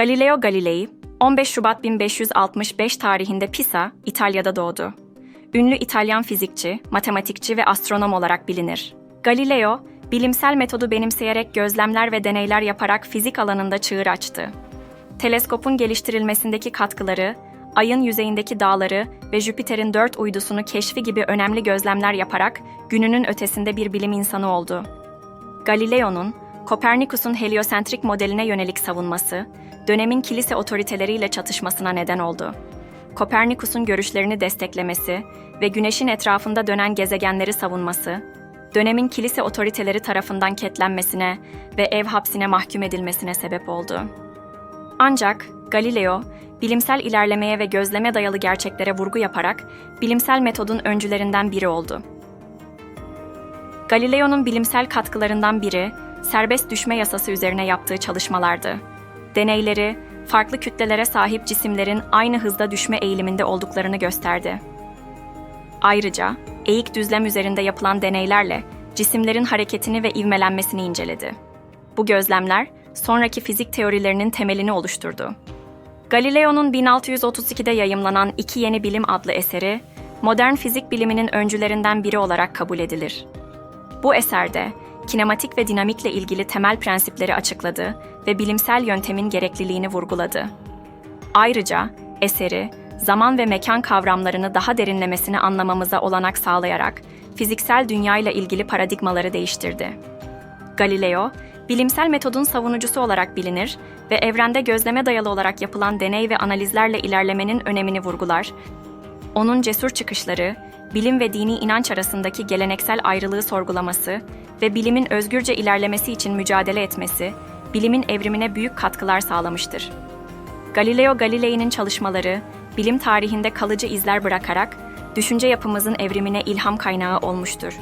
Galileo Galilei, 15 Şubat 1565 tarihinde Pisa, İtalya'da doğdu. Ünlü İtalyan fizikçi, matematikçi ve astronom olarak bilinir. Galileo, bilimsel metodu benimseyerek gözlemler ve deneyler yaparak fizik alanında çığır açtı. Teleskopun geliştirilmesindeki katkıları, Ay'ın yüzeyindeki dağları ve Jüpiter'in dört uydusunu keşfi gibi önemli gözlemler yaparak gününün ötesinde bir bilim insanı oldu. Galileo'nun, Kopernikus'un heliosentrik modeline yönelik savunması, dönemin kilise otoriteleriyle çatışmasına neden oldu. Kopernikus'un görüşlerini desteklemesi ve Güneş'in etrafında dönen gezegenleri savunması, dönemin kilise otoriteleri tarafından ketlenmesine ve ev hapsine mahkum edilmesine sebep oldu. Ancak Galileo, bilimsel ilerlemeye ve gözleme dayalı gerçeklere vurgu yaparak bilimsel metodun öncülerinden biri oldu. Galileo'nun bilimsel katkılarından biri, serbest düşme yasası üzerine yaptığı çalışmalardı. Deneyleri, farklı kütlelere sahip cisimlerin aynı hızda düşme eğiliminde olduklarını gösterdi. Ayrıca, eğik düzlem üzerinde yapılan deneylerle cisimlerin hareketini ve ivmelenmesini inceledi. Bu gözlemler, sonraki fizik teorilerinin temelini oluşturdu. Galileo'nun 1632'de yayımlanan İki Yeni Bilim adlı eseri, modern fizik biliminin öncülerinden biri olarak kabul edilir. Bu eserde kinematik ve dinamikle ilgili temel prensipleri açıkladı ve bilimsel yöntemin gerekliliğini vurguladı. Ayrıca eseri zaman ve mekan kavramlarını daha derinlemesine anlamamıza olanak sağlayarak fiziksel dünyayla ilgili paradigmaları değiştirdi. Galileo, bilimsel metodun savunucusu olarak bilinir ve evrende gözleme dayalı olarak yapılan deney ve analizlerle ilerlemenin önemini vurgular. Onun cesur çıkışları, bilim ve dini inanç arasındaki geleneksel ayrılığı sorgulaması ve bilimin özgürce ilerlemesi için mücadele etmesi, bilimin evrimine büyük katkılar sağlamıştır. Galileo Galilei'nin çalışmaları, bilim tarihinde kalıcı izler bırakarak düşünce yapımızın evrimine ilham kaynağı olmuştur.